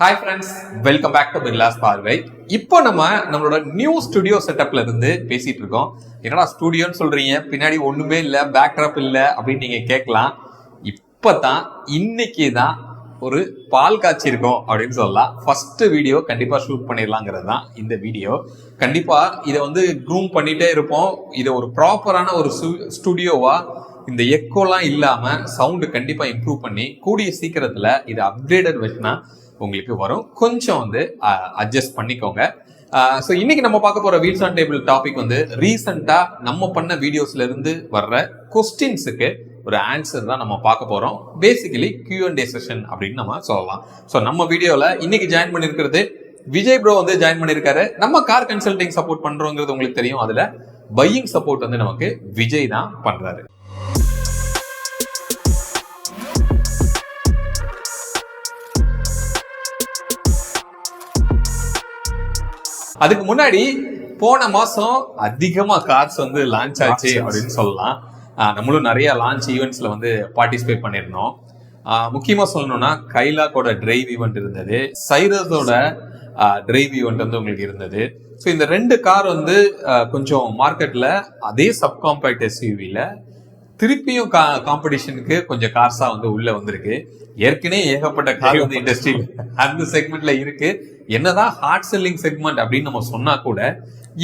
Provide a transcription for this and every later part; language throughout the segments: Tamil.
Hi friends welcome back to Birlas பார்வை இப்போ நம்ம நம்மளோட நியூ ஸ்டுடியோ செட்டப்ல இருந்து பேசிட்டு இருக்கோம். என்னடா ஸ்டுடியோன்னு சொல்றீங்க? பின்னாடி ஒண்ணுமே இல்லை பேக்ட்ராப் இல்லை அப்படின்னு நீங்க கேட்கலாம். இப்பதான் இன்னைக்கு தான் ஒரு பால் காய்ச்சிருக்கோம் அப்படின்னு சொல்லலாம். ஃபர்ஸ்ட் வீடியோ கண்டிப்பா ஷூட் பண்ணிடலாங்கிறது தான் இந்த வீடியோ கண்டிப்பா இதை வந்து க்ரூம் பண்ணிட்டே இருப்போம். இதை ஒரு ப்ராப்பரான ஒரு ஸ்டுடியோவா இந்த எக்கோலாம் இல்லாம சவுண்டு கண்டிப்பா இம்ப்ரூவ் பண்ணி கூடிய சீக்கிரத்துல இதை அப்கிரேடட் வெர்ஷனா உங்களுக்கு வரும். கொஞ்சம் வந்து அட்ஜஸ்ட் பண்ணிக்கோங்க. ஸோ இன்னைக்கு நம்ம பார்க்க போற வீல்ஸ் ஆன் டேபிள் டாபிக் வந்து ரீசெண்டா நம்ம பண்ண வீடியோஸ்ல இருந்து வர்ற கொஸ்டின்ஸுக்கு ஒரு ஆன்சர் தான் நம்ம பார்க்க போறோம். பேசிக்கலி கியூஎன்டே செஷன் அப்படின்னு நம்ம சொல்லலாம். ஸோ நம்ம வீடியோவில் இன்னைக்கு ஜாயின் பண்ணிருக்கிறது விஜய் ப்ரோ வந்து ஜாயின் பண்ணியிருக்காரு நம்ம கார் கன்சல்டிங் சப்போர்ட் பண்றோங்கிறது உங்களுக்கு தெரியும். அதுல பையிங் சப்போர்ட் வந்து நமக்கு விஜய் தான் பண்றாரு. அதுக்கு முன்னாடி போன மாசம் அதிகமா கார்ஸ் வந்து லான்ச் ஆச்சு அப்படின்னு சொல்லலாம். நம்மளும் நிறைய லான்ச் ஈவெண்ட்ஸ்ல வந்து பார்ட்டிசிபேட் பண்ணியிருந்தோம். ஆஹ் முக்கியமா சொல்லணும்னா கைலாக்கோட டிரைவ் ஈவெண்ட் இருந்தது. சைரஸோட டிரைவ் ஈவெண்ட் வந்து உங்களுக்கு இருந்தது. ஸோ இந்த ரெண்டு கார் வந்து கொஞ்சம் மார்க்கெட்ல அதே சப்காம்பேக்ட் எஸ்யூவில திருப்பியும் காம்படிஷனுக்கு கொஞ்சம் கார்ஸா வந்து உள்ள வந்திருக்கு. ஏற்கனவே ஏகப்பட்ட கார் வந்து இண்டஸ்ட்ரியில் அந்த செக்மெண்ட்ல இருக்கு. என்னதான் ஹார்ட் செல்லிங் செக்மெண்ட் அப்படின்னு நம்ம சொன்னா கூட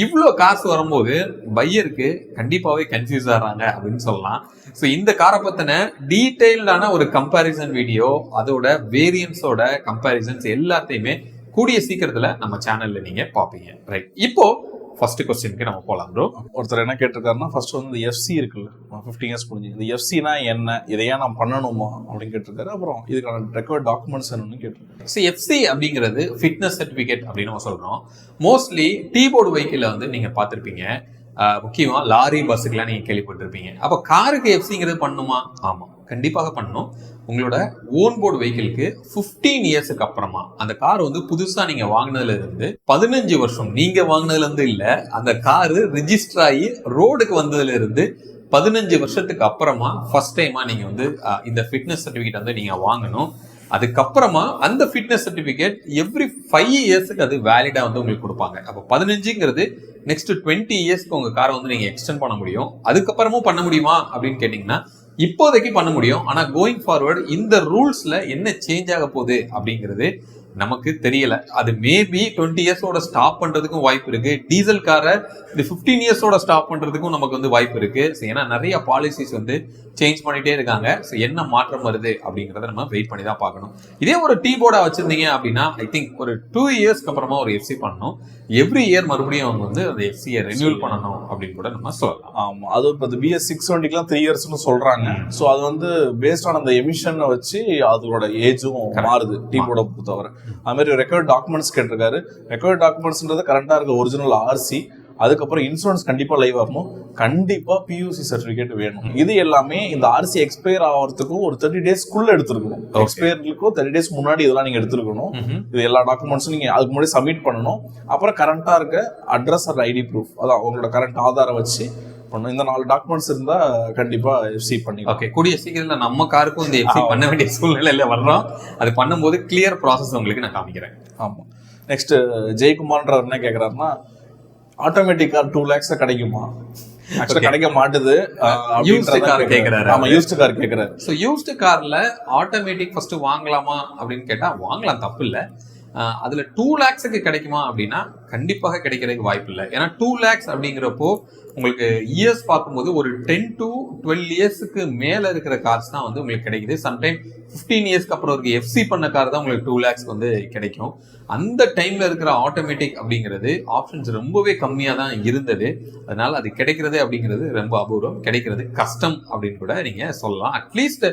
இவ்வளோ காசு வரும்போது பையருக்கு கண்டிப்பாவே கன்ஃபியூஸ் ஆகிறாங்க அப்படின்னு சொல்லலாம். ஸோ இந்த காரை பத்தின டீட்டெயில்டான ஒரு கம்பேரிசன் வீடியோ அதோட வேரியன்ஸோட கம்பேரிசன்ஸ் எல்லாத்தையுமே கூடிய சீக்கிரத்துல நம்ம சேனல்ல நீங்க பாப்பீங்க ரைட் இப்போ ஃபர்ஸ்ட் கொஸ்டினுக்கு நம்ம போலாம் ப்ரோ ஒருத்தர் என்ன கேட்டிருக்காருன்னா ஃபர்ஸ்ட் வந்து இந்த எஃப்சி இருக்குல்ல ஃபிஃப்டீன் இயர்ஸ் முடிஞ்சு. இந்த எஃப்சினா என்ன இதையா நான் பண்ணணுமா அப்படின்னு கேட்டிருக்காரு. அப்புறம் இதுக்கான ரெக்கார்ட் டாக்குமெண்ட்ஸ் என்னன்னு கேட்டிருக்காரு. ஸோ எஃப்சி அப்படிங்கிறது ஃபிட்னஸ் சர்டிஃபிகேட் அப்படின்னு நம்ம சொல்றோம். மோஸ்ட்லி டீபோர்டு வெஹிக்கிள் வந்து நீங்க பார்த்துருப்பீங்க. முக்கியமா லாரி பஸ்ஸுக்கெல்லாம் நீங்க கேள்விப்பட்டிருப்பீங்க. அப்போ காருக்கு எஃப்சிங்கிறது பண்ணுமா ஆமா. கண்டிப்பாக பண்ணணும். உங்களோட ஓன் போர்டு வெஹிக்கிளுக்கு ஃபிஃப்டீன் இயர்ஸுக்கு அப்புறமா அந்த கார் வந்து புதுசாக நீங்கள் வாங்கினதுல இருந்து பதினஞ்சு வருஷம் நீங்கள் வாங்கினதுலேருந்து இல்லை அந்த காரு ரிஜிஸ்டர் ஆகி ரோடுக்கு வந்ததுல இருந்து பதினஞ்சு வருஷத்துக்கு அப்புறமா ஃபர்ஸ்ட் டைமா நீங்க வந்து இந்த ஃபிட்னஸ் சர்டிஃபிகேட் வந்து நீங்க வாங்கணும். அதுக்கப்புறமா அந்த ஃபிட்னஸ் சர்டிஃபிகேட் எவ்ரி ஃபைவ் இயர்ஸ்க்கு அது வேலிடா வந்து உங்களுக்கு கொடுப்பாங்க. அப்போ பதினஞ்சுங்கிறது நெக்ஸ்ட் டுவெண்ட்டி இயர்ஸ்க்கு உங்க காரை வந்து நீங்க எக்ஸ்டெண்ட் பண்ண முடியும். அதுக்கப்புறமும் பண்ண முடியுமா அப்படின்னு கேட்டிங்கன்னா இப்போதைக்கு பண்ண முடியும். ஆனால் கோயிங் ஃபார்வர்டு இந்த ரூல்ஸில் என்ன சேஞ்ச் ஆக போகுது அப்படிங்கிறது நமக்கு தெரியல. அது மேபி டுவெண்ட்டி இயர்ஸோட ஸ்டாப் பண்ணுறதுக்கும் வாய்ப்பு இருக்கு. டீசல் காரை இது ஃபிஃப்டீன் இயர்ஸோட ஸ்டாப் பண்ணுறதுக்கும் நமக்கு வந்து வாய்ப்பு இருக்கு. ஸோ ஏன்னா நிறைய பாலிசிஸ் வந்து சேஞ்ச் பண்ணிட்டே இருக்காங்க. ஸோ என்ன மாற்றம் வருது அப்படிங்கிறத நம்ம வெயிட் பண்ணி தான் பார்க்கணும். இதே ஒரு டீ போர்டாக வச்சிருந்தீங்க அப்படின்னா ஐ திங்க் ஒரு டூ இயர்ஸ்க்கு அப்புறமா ஒரு எஃப்சி பண்ணணும். எவ்ரி இயர் மறுபடியும் அவங்க வந்து அந்த எஃப்சியை ரெனியூல் பண்ணணும் அப்படின்னு கூட நம்ம சொல்லலாம். ஆமா. அது இப்போ இந்த பிஎஸ் சிக்ஸ் டுவெண்ட்டிக்குலாம் த்ரீ இயர்ஸ்னு சொல்றாங்க. ஸோ அது வந்து பேஸ்ட் ஆன் அந்த எமிஷனை வச்சு அதோட ஏஜும் மாறுது டீமோட பொறுத்தவரை. அது மாதிரி ரெக்கார்ட் டாக்குமெண்ட்ஸ் கேட்டிருக்காரு. ரெக்கார்ட் டாக்குமெண்ட்ஸ்ன்றது கரண்டா இருக்க ஒரிஜினல் ஆர்சி அதுக்கப்புறம் இன்சூரன்ஸ் கண்டிப்பா லைவ் ஆகணும் கண்டிப்பா பியூசி சர்டிபிகேட் வேணும். இது எல்லாமே இந்த ஆர்சி எக்ஸ்பயர் ஆகிறதுக்கும் ஒரு தேர்ட்டி டேஸ்க்குள்ள எடுத்துருக்கணும். எக்ஸ்பயருக்கும் தேர்ட்டி டேஸ் முன்னாடி இதெல்லாம் நீங்க எடுத்துருக்கணும். இது எல்லா டாக்குமெண்ட்ஸும் நீங்க அதுக்கு முன்னாடி சப்மிட் பண்ணணும். அப்புறம் கரண்டா இருக்க அட்ரஸ் ஆர் ஐடி ப்ரூஃப் அதான் உங்களோட கரண்ட் ஆதாரம் வச்சு பண்ணணும். இந்த நாலு டாக்குமெண்ட்ஸ் இருந்தா கண்டிப்பா சி பண்ணிக்கலாம். ஓகே கூடிய சீக்கிரத்துல நம்ம காருக்கும் இந்த எஃப்சி பண்ண வேண்டிய சூழ்நிலையில வர்றோம். அது பண்ணும்போது கிளியர் ப்ராசஸ் உங்களுக்கு நான் காமிக்கிறேன். ஆமா. நெக்ஸ்ட் ஜெயக்குமார்ன்றவர் என்ன கேக்குறாருன்னா ஆட்டோமேட்டிக் கார் டூ லேக்ஸ் கிடைக்குமா? ஆக்சுவலா கிடைக்க மாட்டுது. அப்படின்றத car கேக்குறாரு. ஆமா யூஸ்டு கார் கேக்குறாரு. யூஸ்டு கார்ல ஆட்டோமேட்டிக் ஃபர்ஸ்ட் வாங்கலாமா அப்படின்னு கேட்டா வாங்கலாம் தப்பு இல்லை. அதில் டூ லேக்ஸுக்கு கிடைக்குமா அப்படின்னா கண்டிப்பாக கிடைக்கிறதுக்கு வாய்ப்பு இல்லை. ஏன்னா டூ லேக்ஸ் அப்படிங்கிறப்போ உங்களுக்கு இயர்ஸ் பார்க்கும்போது ஒரு டென் டு டுவெல் இயர்ஸுக்கு மேலே இருக்கிற கார்ஸ் தான் வந்து உங்களுக்கு கிடைக்குது. சம்டைம் ஃபிஃப்டீன் இயர்ஸ்க்கு அப்புறம் இருக்க. எஃப்சி பண்ண கார் தான் உங்களுக்கு டூ லேக்ஸ் வந்து கிடைக்கும். அந்த டைம்ல இருக்கிற ஆட்டோமேட்டிக் அப்படிங்கிறது ஆப்ஷன்ஸ் ரொம்பவே கம்மியாக தான் இருந்தது. அதனால அது கிடைக்கிறது அப்படிங்கிறது ரொம்ப அபூர்வம். கிடைக்கிறது கஷ்டம் அப்படின்னு கூட நீங்க சொல்லலாம். At least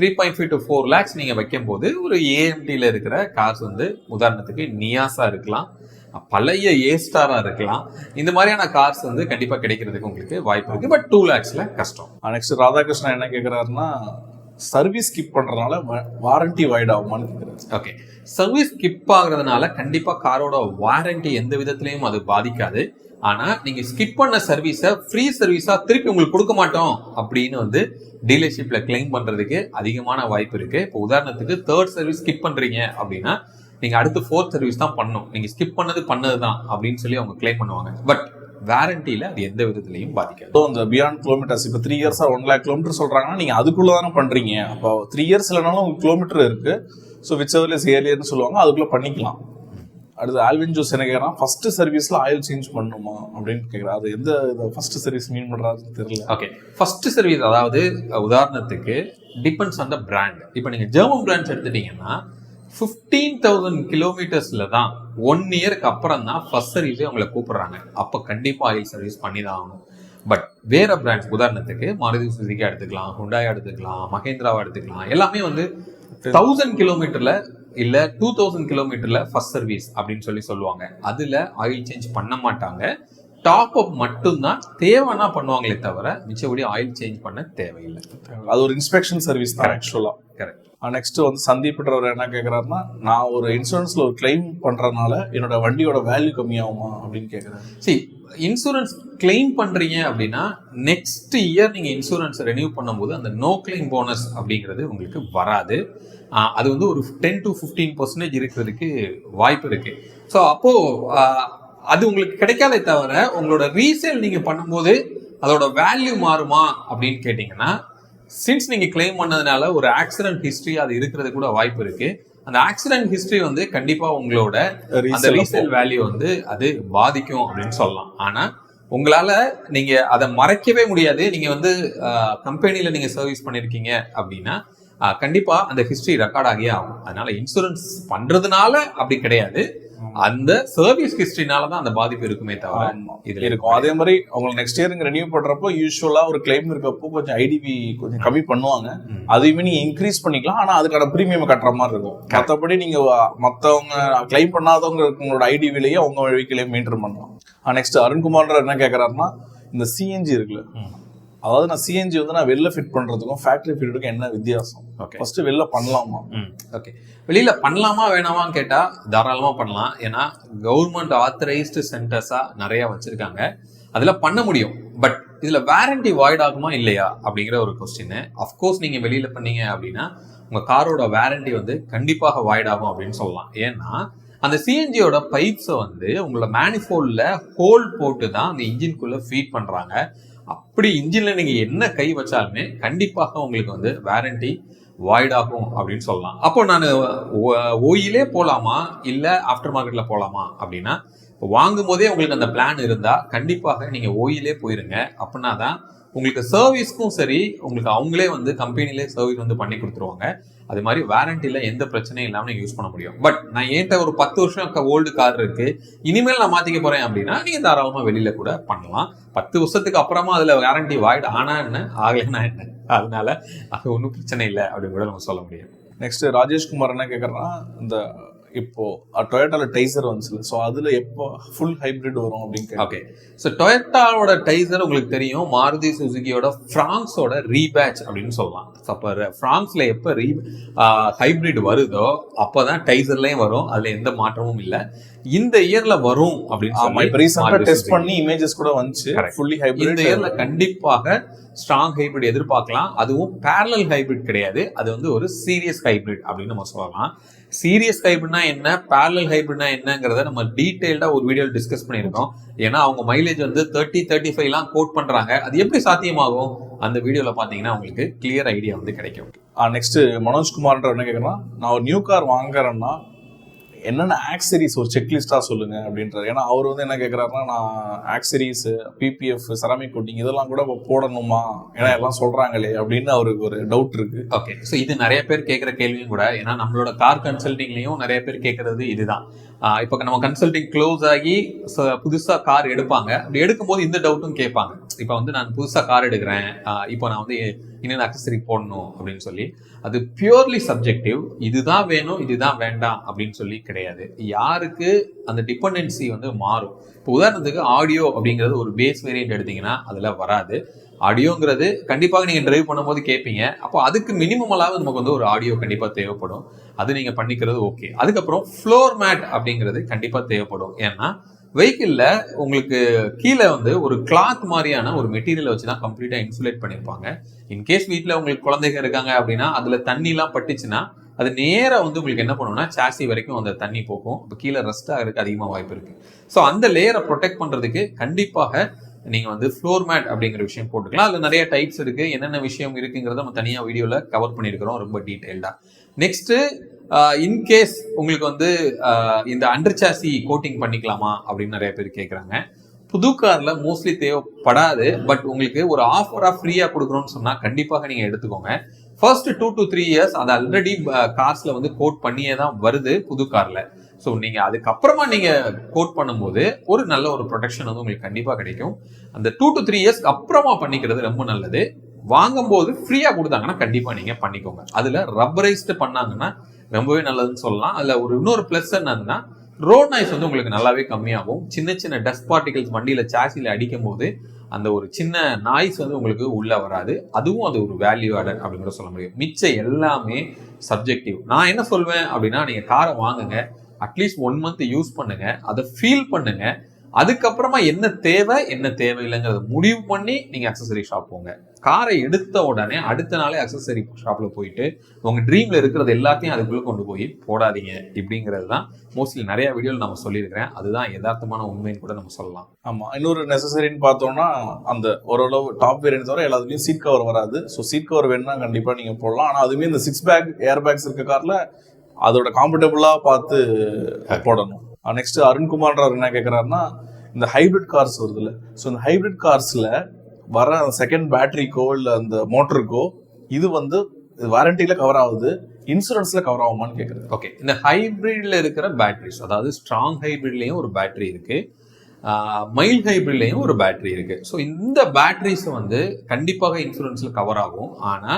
three point five to four lakhs நீங்க வைக்கும் போது ஒரு ஏஎம்டியில் இருக்கிற கார்ஸ் வந்து உதாரணத்துக்கு நியாஸா இருக்கலாம். பழைய ஏ ஸ்டாரா இருக்கலாம். இந்த மாதிரியான கார்ஸ் வந்து கண்டிப்பா கிடைக்கிறதுக்கு உங்களுக்கு வாய்ப்பு இருக்கு. பட் டூ லேக்ஸ்ல கஷ்டம். நெக்ஸ்ட் ராதாகிருஷ்ணன் என்ன கேக்குறாருன்னா சர்வீஸ் ஸ்கிப் பண்றதுனால வாரண்டி வைட் ஆகுமான்னு கேக்குறாரு. ஓகே சர்வீஸ் ஸ்கிப் ஆகுறதுனால கண்டிப்பா காரோட வாரண்டி எந்த விதத்திலையும் அது பாதிக்காது. ஆனா நீங்க ஸ்கிப் பண்ண சர்வீஸை ஃப்ரீ சர்வீஸா திருப்பி உங்களுக்கு கொடுக்க மாட்டோம் அப்படின்னு வந்து டீலர்ஷிப்ல கிளைம் பண்றதுக்கு அதிகமான வாய்ப்பு இருக்கு. இப்போ உதாரணத்துக்கு தேர்ட் சர்வீஸ் ஸ்கிப் பண்றீங்க அப்படின்னா நீங்க அடுத்து ஃபோர்த் சர்வீஸ் தான் பண்ணணும். நீங்க ஸ்கிப் பண்ணது பண்ணது தான் அப்படின்னு சொல்லி அவங்க கிளைம் பண்ணுவாங்க. பட் வாரண்டியில அது எந்த விதத்திலையும் பாதிக்காது. ஸோ இந்த பியாண்ட் கிலோமீட்டர்ஸ் இப்போ த்ரீ இயர்ஸா ஒன் லேக் கிலோமீட்டர் சொல்றாங்கன்னா நீங்க அதுக்குள்ள தானே பண்றீங்க. அப்போ த்ரீ இயர்ஸ் இல்லைனாலும் உங்களுக்கு கிலோமீட்டர் இருக்கு. ஸோ விச் எவர் இஸ் சொல்லுவாங்க அதுக்குள்ள பண்ணிக்கலாம். அடுத்து ஆல்வின் ஜோஸ் என்ன கேட்குறான் ஃபர்ஸ்ட் சர்வீஸில் ஆயில் சேஞ்ச் பண்ணணுமா அப்படின்னு கேட்குறா அது எந்த ஃபர்ஸ்ட் சர்வீஸ் மீன் பண்ணுறாருன்னு தெரியல. ஓகே ஃபர்ஸ்ட் சர்வீஸ் அதாவது உதாரணத்துக்கு டிபெண்ட்ஸ் ஆன் த பிராண்ட் இப்போ நீங்கள் ஜெர்மன் பிராண்ட்ஸ் எடுத்துட்டீங்கன்னா ஃபிஃப்டீன் தௌசண்ட் கிலோமீட்டர்ஸில் தான் ஒன் இயருக்கு அப்புறம் தான் ஃபர்ஸ்ட் சர்வீஸே அவங்கள கூப்பிட்றாங்க. அப்போ கண்டிப்பாக ஆயில் சர்வீஸ் பண்ணி தான் ஆகணும். பட் வேற பிராண்ட்ஸ் உதாரணத்துக்கு மாருதி சுசுகி எடுத்துக்கலாம் ஹுண்டாயா எடுத்துக்கலாம் மகேந்திராவை எடுத்துக்கலாம். எல்லாமே வந்து தௌசண்ட் கிலோமீட்டர்ல இல்ல டூ தௌசண்ட் கிலோமீட்டர்ல ஃபர்ஸ்ட் சர்வீஸ் அப்படின்னு சொல்லி சொல்லுவாங்க. அதுல ஆயில் சேஞ்ச் பண்ண மாட்டாங்க. டாப் அப் மட்டும்தான் தேவைன்னா பண்ணுவாங்களே தவிர மிச்சபடி ஆயில் சேஞ்ச் பண்ண தேவையில்லை. அது ஒரு இன்ஸ்பெக்ஷன் சர்வீஸ் தான் ஆக்சுவலா கரெக்ட் நெக்ஸ்ட் வந்து சந்தீப்ன்றவர் என்ன கேக்குறாருன்னா நான் ஒரு இன்சூரன்ஸ்ல ஒரு கிளைம் பண்றதுனால என்னோட வண்டியோட வேல்யூ கம்மியாகுமா அப்படின்னு கேக்குறாரு. சி இன்சூரன்ஸ் கிளைம் பண்ணுறீங்க அப்படின்னா நெக்ஸ்ட் இயர் நீங்கள் இன்சூரன்ஸ் ரெனியூ பண்ணும்போது அந்த நோ கிளைம் போனஸ் அப்படிங்கிறது உங்களுக்கு வராது. அது வந்து ஒரு டென் டு ஃபிஃப்டீன் பர்சன்டேஜ் இருக்கிறதுக்கு வாய்ப்பு இருக்கு. ஸோ அப்போது அது உங்களுக்கு கிடைக்காதே தவிர உங்களோட ரீசேல் நீங்கள் பண்ணும்போது அதோட வேல்யூ மாறுமா அப்படின்னு கேட்டிங்கன்னா சின்ஸ் நீங்கள் கிளைம் பண்ணதுனால ஒரு ஆக்சிடென்ட் ஹிஸ்ட்ரி அது இருக்கிறது கூட வாய்ப்பு இருக்குது அந்த ஆக்சிடென்ட் ஹிஸ்டரி வந்து கண்டிப்பா உங்களோட அந்த ரீசேல் வேல்யூ வந்து அது பாதிக்கும் அப்படின்னு சொல்லலாம். ஆனா உங்களால நீங்க அதை மறைக்கவே முடியாது. நீங்க வந்து கம்பெனில நீங்க சர்வீஸ் பண்ணிருக்கீங்க அப்படின்னா கண்டிப்பா அந்த ஹிஸ்டரி ரெக்கார்ட் ஆகியே ஆகும். அதனால இன்சூரன்ஸ் பண்றதுனால அப்படி கிடையாது. அந்த சர்வீஸ் ஹிஸ்டரினால தான் அந்த பாதிப்பு இருக்குமே தவிர. இதுல இருக்கும். அதே மாதிரி உங்களுக்கு நெக்ஸ்ட் இயர் ரெனியூ பண்றப்போ யூஸ்வலா ஒரு கிளைம் இருக்கப்போ கொஞ்சம் ஐடிபி கொஞ்சம் கம்மி பண்ணுவாங்க. அதையுமே நீங்க இன்க்ரீஸ் பண்ணிக்கலாம். ஆனா அதுக்கான பிரீமியம் கட்டுற மாதிரி இருக்கும். மத்தபடி நீங்க மத்தவங்க கிளைம் பண்ணாதவங்க உங்களோட ஐடிவிலேயே உங்க வெஹிக்கிளையும் மெயின்டைன் பண்ணலாம். நெக்ஸ்ட் அருண்குமார் என்ன கேக்குறாருன்னா இந்த சிஎன்ஜி இருக்குல்ல. அதாவது நான் சிஎன்ஜி வந்து நான் வெளில ஃபிட் பண்றதுக்கும் ஃபேக்டரி ஃபிட்டுக்கும் என்ன வித்தியாசம்? Okay. ஃபர்ஸ்ட் வெளில பண்ணலாமா? ஓகே வெளியில பண்ணலாமா வேணாமான்னு கேட்டா தாராளமா பண்ணலாம். ஏன்னா கவர்மெண்ட் ஆத்தரைஸ்டு சென்டர்ஸா நிறைய வச்சிருக்காங்க. அதுல பண்ண முடியும். பட் இதுல வாரண்டி வாய்ட் ஆகுமா இல்லையா அப்படிங்கிற ஒரு கொஸ்டின் அஃப்கோர்ஸ் நீங்க வெளியில பண்ணீங்க அப்படின்னா உங்க காரோட வாரண்டி வந்து கண்டிப்பாக வாய்ட் ஆகும் அப்படின்னு சொல்லலாம். ஏன்னா அந்த சிஎன்ஜியோட பைப்ஸை வந்து உங்களோட மேனிஃபோல்ட்ல ஹோல் போட்டு தான் அந்த இன்ஜின்குள்ள ஃபீட் பண்றாங்க. அப்படி இன்ஜின்ல நீங்க என்ன கை வச்சாலுமே கண்டிப்பாக உங்களுக்கு வந்து வாரண்டி வாய்ட் ஆகும் அப்படின்னு சொல்லலாம். அப்போ நான் ஓயிலே போகலாமா இல்லை ஆஃப்டர் மார்க்கெட்டில் போகலாமா அப்படின்னா இப்போ வாங்கும் போதே உங்களுக்கு அந்த பிளான் இருந்தால் கண்டிப்பாக நீங்கள் ஓயிலே போயிருங்க. அப்படின்னா தான் உங்களுக்கு சர்வீஸ்க்கும் சரி உங்களுக்கு அவங்களே வந்து கம்பெனிலே சர்வீஸ் வந்து பண்ணி கொடுத்துருவாங்க. அது மாதிரி வாரண்டியில் எந்த பிரச்சனையும் இல்லாமல் நீங்கள் யூஸ் பண்ண முடியும். பட் நான் என்கிட்ட ஒரு பத்து வருஷம் ஓல்டு கார் இருக்கு. இனிமேல் நான் மாற்றிக்க போகிறேன் அப்படின்னா நீங்கள் தாராளமாக வெளியில் கூட பண்ணலாம். பத்து வருஷத்துக்கு அப்புறமா அதில் வாரண்டி வாய்ட் ஆனா என்ன? ஆகலைன்னா என்ன? அதனால அது ஒன்றும் பிரச்சனை இல்லை அப்படின்னு கூட நம்ம சொல்ல முடியும். நெக்ஸ்ட் ராஜேஷ்குமார் என்ன கேட்குறேன்னா இந்த இப்போ டொயோட்டால டைசர் வந்துச்சுல ஸோ அதுல எப்போ ஃபுல் ஹைபிரிட் வரும் அப்படின்னு ஓகே ஸோ டொயட்டாவோட டைசர் உங்களுக்கு தெரியும் மாருதி சுசுகியோட ஃப்ராங்ஸோட ரீபேட்ச் அப்படின்னு சொல்லலாம். அப்போ ஃப்ராங்ஸ்ல எப்போ ரீ ஹைபிரிட் வருதோ அப்போதான் டைசர்லயும் வரும் அதுல எந்த மாற்றமும் இல்லை. இந்த இயர்ல வரும் அப்படின்னு டெஸ்ட். பண்ணி இமேஜஸ் கூட வந்துச்சு. ஃபுல்லி இந்த ஹைபிரிட் இயர்ல கண்டிப்பாக ஸ்ட்ராங் ஹைபிரிட் எதிர்பார்க்கலாம். அதுவும் parallel ஹைபிரிட் கிடையாது. அது வந்து ஒரு சீரியஸ் ஹைபிரிட் அப்படின்னு நம்ம சொல்லலாம். சீரியஸ் ஹைப்ரிட்னா என்ன பேரல் ஹைப்ரிட்னா என்னங்கிறத நம்ம டீட்டெயில்டாக ஒரு வீடியோ டிஸ்கஸ் பண்ணியிருக்கோம். ஏன்னா அவங்க மைலேஜ் வந்து தேர்ட்டி தேர்ட்டி ஃபைவ்லாம் கோட் பண்றாங்க. அது எப்படி சாத்தியமாகும்? அந்த வீடியோல பாத்தீங்கன்னா உங்களுக்கு கிளியர் ஐடியா வந்து கிடைக்கும். நெக்ஸ்ட் மனோஜ்குமார்ன்ற என்ன கேட்கறான் நான் ஒரு நியூ கார் வாங்குறேன்னா என்னென்ன ஆக்சரிஸ் ஒரு செக்லிஸ்டா சொல்லுங்க அப்படின்றாரு. ஏன்னா அவர் வந்து என்ன கேட்கறாருன்னா நான் ஆக்சரிஸ் பிபிஎஃப் செராமிக் கோட்டிங் இதெல்லாம் கூட போடணுமா? ஏன்னா எல்லாம் சொல்றாங்களே அப்படின்னு அவருக்கு ஒரு டவுட் இருக்கு. ஓகே ஸோ இது நிறைய பேர் கேட்குற கேள்வியும் கூட ஏன்னா நம்மளோட கார் கன்சல்டிங்லயும் நிறைய பேர் கேட்கறது இதுதான். இப்போ நம்ம கன்சல்டிங் க்ளோஸ் ஆகி ச- கார் எடுப்பாங்க. அப்படி எடுக்கும்போது இந்த டவுட்டும் கேட்பாங்க. இப்போ வந்து நான் புதுசாக கார் எடுக்கிறேன். இப்போ நான் வந்து என்னென்ன அக்சசரி போடணும் அப்படின்னு சொல்லி அது பியூர்லி சப்ஜெக்டிவ் இதுதான் வேணும் இதுதான் வேண்டாம் அப்படின்னு சொல்லி கிடையாது. யாருக்கு அந்த டிபெண்டன்சி வந்து மாறும். இப்போ உதாரணத்துக்கு ஆடியோ அப்படிங்கிறது ஒரு பேஸ் வேரியன்ட் எடுத்தீங்கன்னா அதில் வராது. ஆடியோங்கிறது கண்டிப்பாக நீங்கள் ட்ரைவ் பண்ணும்போது கேட்பீங்க. அப்போ அதுக்கு மினிமம் அளவு நமக்கு வந்து ஒரு ஆடியோ கண்டிப்பாக தேவைப்படும். அது நீங்கள் பண்ணிக்கிறது ஓகே அதுக்கப்புறம் ஃப்ளோர் மேட் அப்படிங்கிறது கண்டிப்பாக தேவைப்படும். ஏன்னா வெஹிக்கிளில் உங்களுக்கு கீழே வந்து ஒரு கிளாத் மாதிரியான ஒரு மெட்டீரியலை வச்சு தான் கம்ப்ளீட்டாக இன்சுலேட் பண்ணியிருப்பாங்க. இன்கேஸ் வீட்டில் உங்களுக்கு குழந்தைங்க இருக்காங்க அப்படின்னா அதில் தண்ணிலாம் பட்டுச்சுன்னா அது நேராக வந்து உங்களுக்கு என்ன பண்ணும்னா சாசி வரைக்கும் அந்த தண்ணி போகும். இப்போ கீழே ரஸ்ட் ஆகிறதுக்கு அதிகமாக வாய்ப்பு இருக்கு. ஸோ அந்த லேயரை ப்ரொடெக்ட் பண்ணுறதுக்கு கண்டிப்பாக நீங்கள் வந்து ஃப்ளோர் மேட் அப்படிங்கிற விஷயம் போட்டுக்கலாம். அதில் நிறைய டைப்ஸ் இருக்குது என்னென்ன விஷயம் இருக்குங்கிறத நம்ம தனியாக வீடியோவில் கவர் பண்ணியிருக்கிறோம் ரொம்ப டீட்டெயில்டாக நெக்ஸ்ட்டு இன்கேஸ் உங்களுக்கு வந்து இந்த அண்டர் சாசி கோட்டிங் பண்ணிக்கலாமா அப்படின்னு நிறைய பேர் கேட்குறாங்க புது காரில் மோஸ்ட்லி தேவைப்படாது பட் உங்களுக்கு ஒரு ஆஃபராக ஃப்ரீயாக கொடுக்குறோம்னு சொன்னால் கண்டிப்பாக நீங்கள் எடுத்துக்கோங்க. First two to three years அது ஆல்ரெடி கார்ஸில் வந்து கோட் பண்ணியே தான் வருது புது காரில் ஸோ நீங்கள் அதுக்கப்புறமா நீங்கள் கோட் பண்ணும்போது ஒரு நல்ல ஒரு ப்ரொடெக்ஷன் வந்து உங்களுக்கு கண்டிப்பாக கிடைக்கும். அந்த டூ டு த்ரீ இயர்ஸ்க்கு அப்புறமா பண்ணிக்கிறது ரொம்ப நல்லது. வாங்கும்போது ஃப்ரீயாக கொடுத்தாங்கன்னா கண்டிப்பாக நீங்கள் பண்ணிக்கோங்க. அதில் ரப்பரைஸ்டு பண்ணாங்கன்னா ரொம்பவே நல்லதுன்னு சொல்லலாம். அதில் ஒரு இன்னொரு ப்ளஸ் என்னதுன்னா ரோட் நாய்ஸ் வந்து உங்களுக்கு நல்லாவே கம்மியாகும். சின்ன சின்ன டஸ்ட் பார்ட்டிகல்ஸ் வண்டியில் சாசியில் அடிக்கும் போது அந்த ஒரு சின்ன நாய்ஸ் வந்து உங்களுக்கு உள்ளே வராது. அதுவும் அது ஒரு வேல்யூ ஆடட் அப்படின்னு கூட சொல்ல முடியும். மிச்சம் எல்லாமே சப்ஜெக்டிவ் நான் என்ன சொல்வேன் அப்படின்னா நீங்கள் காரை வாங்குங்க. அட்லீஸ்ட் ஒன் மந்த் யூஸ் பண்ணுங்க. அதை ஃபீல் பண்ணுங்க. அதுக்கப்புறமா என்ன தேவை என்ன தேவையில்லைங்கிறத முடிவு பண்ணி நீங்க அக்சசரி ஷாப் போங்க. காரை எடுத்த உடனே அடுத்த நாளே அக்சசரி ஷாப்ல போயிட்டு உங்க ட்ரீம்ல இருக்கிறது எல்லாத்தையும் அதுக்குள்ள கொண்டு போய் போடாதீங்க இப்படிங்கிறது தான் மோஸ்ட்லி நிறைய வீடியோவில் நம்ம சொல்லியிருக்கிறேன். அதுதான் யதார்த்தமான உண்மைன்னு கூட நம்ம சொல்லலாம். ஆமா இன்னொரு நெசசரின்னு பார்த்தோம்னா அந்த ஓரளவு டாப் வேரியன்ட் தவிர எல்லாத்துலயும் சீட் கவர் வராது. ஸோ சீட் கவர் வேணும்னா கண்டிப்பா நீங்க போடலாம். ஆனா அதுவுமே இந்த சிக்ஸ் பேக் ஏர் பேக்ஸ் இருக்க கார்ல அதோட காம்பர்டபுளா பார்த்து போடணும். நெக்ஸ்ட் அருண்குமார் என்ன கேட்கறாருன்னா இந்த ஹைபிரிட் கார்ஸ் வருதுல்ல. ஸோ இந்த ஹைபிரிட் கார்ஸ்ல வர செகண்ட் பேட்டரிக்கோ இல்லை அந்த மோட்டருக்கோ இது வந்து வாரண்டியில கவர் ஆகுது இன்சூரன்ஸ்ல கவர் ஆகுமான்னு கேட்குறது ஓகே இந்த ஹைபிரிட்ல இருக்கிற பேட்டரிஸ் அதாவது ஸ்ட்ராங் ஹைபிரிட்லயும் ஒரு பேட்டரி இருக்கு மைல் ஹைபிரிட்லயும் ஒரு பேட்டரி இருக்கு. ஸோ இந்த பேட்டரிஸ் வந்து கண்டிப்பாக இன்சூரன்ஸ்ல கவர் ஆகும். ஆனா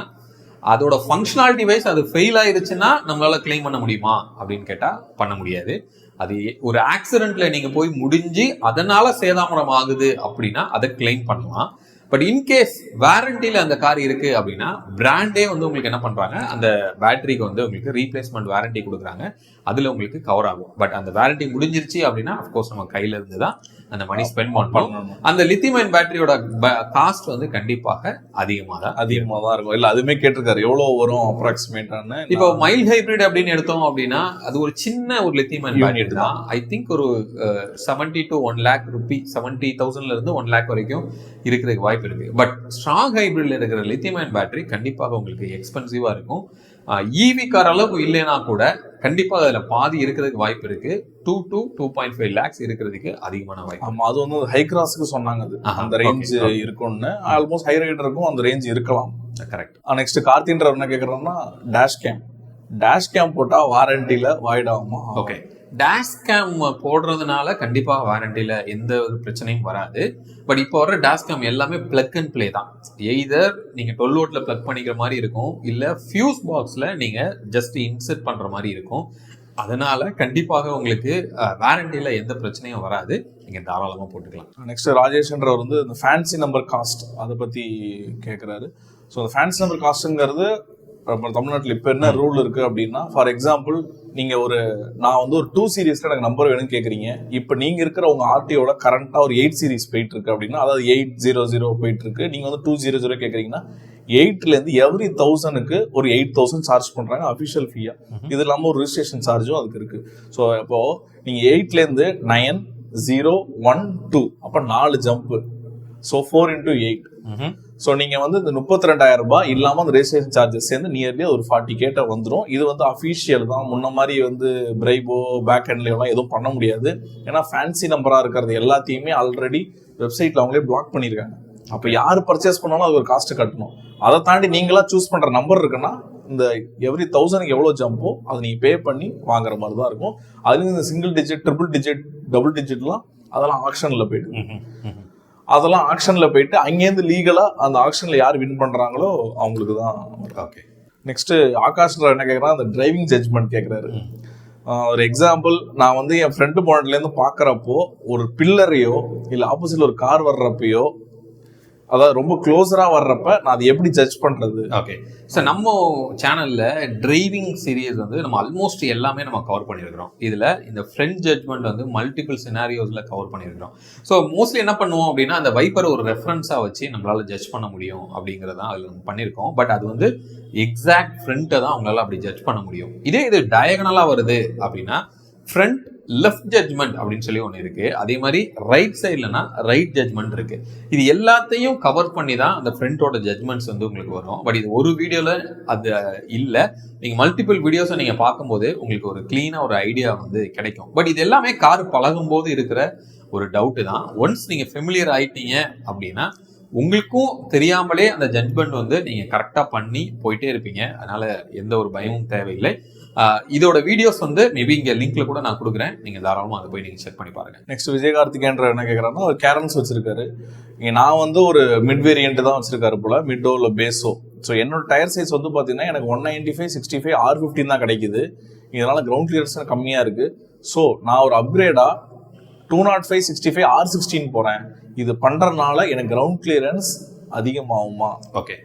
அதோட ஃபங்க்ஷனாலிட்டி வைஸ் அது ஃபெயில் ஆயிருச்சுன்னா நம்மளால கிளைம் பண்ண முடியுமா அப்படின்னு கேட்டா பண்ண முடியாது. அது ஒரு ஆக்சிடென்ட்ல நீங்க போய் முடிஞ்சு அதனால சேதாமரம் ஆகுது அப்படின்னா அதை கிளைம் பண்ணலாம். பட் இன்கேஸ் வாரண்டியில அந்த கார் இருக்கு அப்படின்னா பிராண்டே வந்து உங்களுக்கு என்ன பண்றாங்க அந்த பேட்டரிக்கு வந்து உங்களுக்கு ரீப்ளேஸ்மெண்ட் வாரண்டி கொடுக்குறாங்க. அதுல உங்களுக்கு கவர் ஆகும். பட் அந்த வாரண்டி முடிஞ்சிருச்சு அப்படின்னா அஃப்கோர்ஸ் நம்ம கையில இருந்து தான் அந்த மணி ஸ்பெண்ட் பண்ணணும். அந்த லித்தியம் பேட்டரியோட காஸ்ட் வந்து கண்டிப்பாக அதிகமாக தான் அதிகமா தான் இருக்கும். இல்ல அதுமே கேட்டிருக்காரு. எவ்வளவு வரும் அப்ராக்சிமேட்டான இப்போ மைல்ட் ஹைபிரிட் அப்படின்னு எடுத்தோம் அப்படின்னா அது ஒரு சின்ன ஒரு லித்தியம் Unit பேட்டரி தான். ஐ திங்க் ஒரு seventy to one lakh rupee seventy தௌசண்ட்ல இருந்து ஒன் லேக் வரைக்கும் இருக்கிறதுக்கு வாய்ப்பு இருக்கு. பட் ஸ்ட்ராங் ஹைபிரிட்ல இருக்கிற லித்தியம் அயன் பேட்டரி கண்டிப்பாக உங்களுக்கு எக்ஸ்பென்சிவா இருக்கும். ஈவி கார் அளவுக்கு இல்லைன்னா கூட கண்டிப்பா அதுல பாதி இருக்கிறதுக்கு வாய்ப்பு இருக்கு. Two to two point five lakhs இருக்கிறதுக்கு அதிகமான வாய்ப்பு. ஆமா அது வந்து ஹை கிராஸ்க்கு சொன்னாங்க அது. அந்த ரேஞ்ச். இருக்கும்னு. ஆல்மோஸ்ட் ஹை ரைடருக்கும் அந்த ரேஞ்ச் இருக்கலாம். கரெக்ட் நெக்ஸ்ட் கார்த்தின்றவர் என்ன கேக்குறாருன்னா டேஷ் கேம் டேஷ் கேம் போட்டா வாரண்டில வாய்ட் ஆகுமா? ஓகே டேஷ் கேம் போடுறதுனால கண்டிப்பாக வாரண்டியில் எந்த ஒரு பிரச்சனையும் வராது. பட் இப்போ வர டேஷ் கேம் எல்லாமே பிளக் அண்ட் ப்ளே தான். எய்தர் நீங்கள் டுவெல் ஓட்டில் பிளக் பண்ணிக்கிற மாதிரி இருக்கும் இல்லை ஃபியூஸ் பாக்ஸில் நீங்கள் ஜஸ்ட் இன்செர்ட் பண்ணுற மாதிரி இருக்கும். அதனால கண்டிப்பாக உங்களுக்கு வாரண்டியில் எந்த பிரச்சனையும் வராது. நீங்கள் தாராளமாக போட்டுக்கலாம். நெக்ஸ்ட் ராஜேஷ்ன்றவர் வந்து இந்த ஃபேன்சி நம்பர் காஸ்ட் அதை பற்றி கேட்குறாரு ஸோ அந்த ஃபேன்சி நம்பர் காஸ்ட்டுங்கிறது நம்ம தமிழ்நாட்டில் இப்போ என்ன ரூல் இருக்கு அப்படின்னா ஃபார் எக்ஸாம்பிள் நீங்க ஒரு நான் வந்து ஒரு டூ சீரீஸ்க்கு எனக்கு நம்பர் வேணும்னு கேக்குறீங்க. இப்போ நீங்க இருக்கிற உங்க ஆர்டியோட கரண்டா ஒரு எயிட் சீரிஸ் போயிட்டு இருக்கு அப்படின்னா அதாவது எயிட் ஜீரோ ஜீரோ போயிட்டு இருக்கு. நீங்க வந்து டூ ஜீரோ ஜீரோ கேக்குறீங்கன்னா எயிட்ல இருந்து எவ்ரி தௌசண்ட்க்கு ஒரு எயிட் தௌசண்ட் சார்ஜ் பண்றாங்க அபிஷியல் ஃபீயா இது இல்லாம ஒரு ரிஜிஸ்ட்ரேஷன் சார்ஜும் அதுக்கு இருக்கு. ஸோ இப்போ நீங்க எயிட்ல இருந்து நயன் ஜீரோ ஒன் டூ அப்ப நாலு jump so four into eight so நீங்கள் வந்து இந்த முப்பத்தி ரெண்டாயிரம் ரூபாய் இல்லாமல் அந்த ரெஜிஸ்ட்ரேஷன் சார்ஜஸ் சேர்ந்து நியர்லி ஒரு ஃபார்ட்டி கேட்டை வந்துடும் இது வந்து அஃபீஷியல் தான். முன்ன மாதிரி வந்து பிரைபோ பேக் ஹேண்ட்ல எதுவும் பண்ண முடியாது. ஏன்னா ஃபேன்சி நம்பராக இருக்கிறது எல்லாத்தையுமே ஆல்ரெடி வெப்சைட்ல அவங்களே பிளாக் பண்ணியிருக்காங்க. அப்போ யார் பர்ச்சேஸ் பண்ணாலும் அது ஒரு காஸ்ட் கட்டணும். அதை தாண்டி நீங்களா சூஸ் பண்ணுற நம்பர் இருக்குன்னா இந்த எவ்ரி தௌசண்ட்க்கு எவ்வளோ ஜம்போ அதை நீங்கள் பே பண்ணி வாங்குற மாதிரி தான் இருக்கும். அதுலேயும் இந்த single digit triple digit double டிஜிட்லாம் அதெல்லாம் ஆக்ஷனில் போயிடுது அதெல்லாம் ஆக்ஷன்ல போயிட்டு அங்கேருந்து லீகலா அந்த ஆக்ஷன்ல யார் வின் பண்றாங்களோ அவங்களுக்கு தான் ஓகே நெக்ஸ்ட் ஆகாஷ் என்ன கேக்குறான்? அந்த டிரைவிங் ஜட்ஜ்மெண்ட் கேக்குறாரு. ஆஹ் ஒரு எக்ஸாம்பிள் நான் வந்து என் ஃப்ரண்ட் போனட்ல இருந்து பாக்குறப்போ ஒரு பில்லரையோ இல்ல ஆப்போசிட்ல ஒரு கார் வர்றப்பயோ அதாவது ரொம்ப க்ளோஸராக வர்றப்ப நான் அதை எப்படி ஜட்ஜ் பண்ணுறது ஓகே சார் நம்ம சேனலில் டிரைவிங் சீரியஸ் வந்து நம்ம ஆல்மோஸ்ட் எல்லாமே நம்ம கவர் பண்ணியிருக்கிறோம். இதில் இந்த ஃப்ரெண்ட் ஜட்மெண்ட் வந்து மல்டிபிள் சினாரியோஸில் கவர் பண்ணியிருக்கிறோம். ஸோ மோஸ்ட்லி என்ன பண்ணுவோம் அப்படின்னா அந்த வைப்பர் ஒரு ரெஃபரன்ஸாக வச்சு நம்மளால் ஜட்ஜ் பண்ண முடியும் அப்படிங்கிறதான் அதில் நம்ம பண்ணியிருக்கோம். பட் அது வந்து எக்ஸாக்ட் ஃப்ரெண்ட்டை தான் அவங்களால அப்படி ஜட்ஜ் பண்ண முடியும். இதே இது டயகனலாக வருது அப்படின்னா ஃப்ரண்ட் லெஃப்ட் ஜட்ஜ்மெண்ட் அப்படின்னு சொல்லி ஒன்று இருக்கு. அதே மாதிரி ரைட் சைட்லனா ரைட் ஜட்ஜ்மெண்ட் இருக்கு. இது எல்லாத்தையும் கவர் பண்ணி தான் அந்த ஃப்ரண்டோட ஜட்ஜ்மெண்ட்ஸ் வந்து உங்களுக்கு வரும். பட் இது ஒரு வீடியோவில் அது இல்லை. நீங்கள் மல்டிபிள் வீடியோஸை நீங்கள் பார்க்கும்போது உங்களுக்கு ஒரு க்ளீனாக ஒரு ஐடியா வந்து கிடைக்கும். பட் இது எல்லாமே கார் பழகும் போது இருக்கிற ஒரு டவுட்டு தான். ஒன்ஸ் நீங்கள் ஃபெமிலியர் ஆயிட்டீங்க அப்படின்னா உங்களுக்கும் தெரியாமலே அந்த ஜட்மெண்ட் வந்து நீங்கள் கரெக்டாக பண்ணி போயிட்டே இருப்பீங்க. அதனால எந்த ஒரு பயமும் தேவையில்லை. இதோட வீடியோஸ் வந்து மேபி இங்கே லிங்க்ல கூட நான் கொடுக்குறேன். நீங்கள் தாராளமாக அதை போய் நீங்கள் செக் பண்ணி பாருங்க. நெக்ஸ்ட் விஜயகார்த்திகேன்ற என்ன கேட்குறாங்கன்னா ஒரு கேரன்ஸ் வச்சிருக்காரு. இங்கே நான் வந்து ஒரு மிட் வேரியன்ட் தான் வச்சிருக்காரு போல மிட்டோ இல்லை பேஸோ ஸோ என்னோட டயர் சைஸ் வந்து பார்த்தீங்கன்னா எனக்கு one ninety five sixty five R fifteen தான் கிடைக்குது. இதனால் கிரவுண்ட் கிளியர்ஸ் கம்மியாக இருக்குது ஸோ நான் ஒரு அப்கிரேடாக two nought five sixty five R sixteen போறேன். இது பண்றதுனால எனக்கு ground clearance அதிகமாகுமா? Okay